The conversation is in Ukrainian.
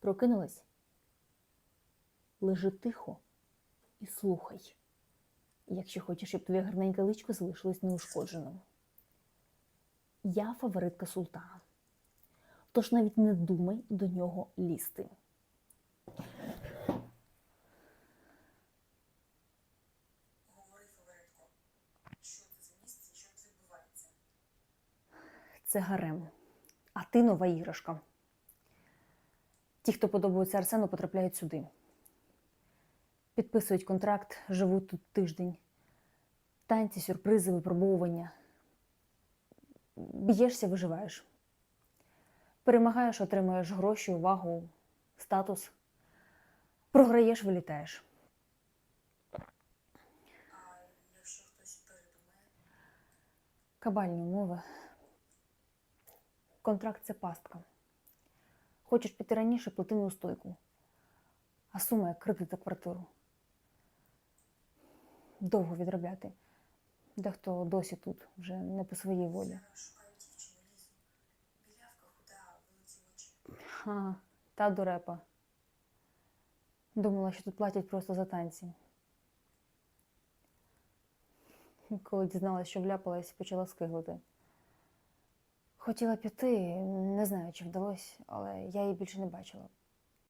Прокинулась? Лежи тихо і слухай, якщо хочеш, щоб твоє гарненьке личко залишилось неушкодженим. Я фаворитка султана. Тож навіть не думай до нього лізти. Це гарем. А ти нова іграшка. Ті, хто подобаються Арсену, потрапляють сюди. Підписують контракт, живуть тут тиждень. Танці, сюрпризи, випробовування. Б'єшся, виживаєш. Перемагаєш, отримуєш гроші, увагу, статус. Програєш, вилітаєш. Кабальні умови. Контракт це пастка. Хочеш піти раніше, плати неустойку. А сума як кредит за квартиру. Довго відробляти. Дехто досі тут, вже не по своїй волі. А, та дурепа. Думала, що тут платять просто за танці. Коли дізналась, що вляпалась, почала скиглити. Хотіла піти, не знаю, чи вдалося, але я її більше не бачила.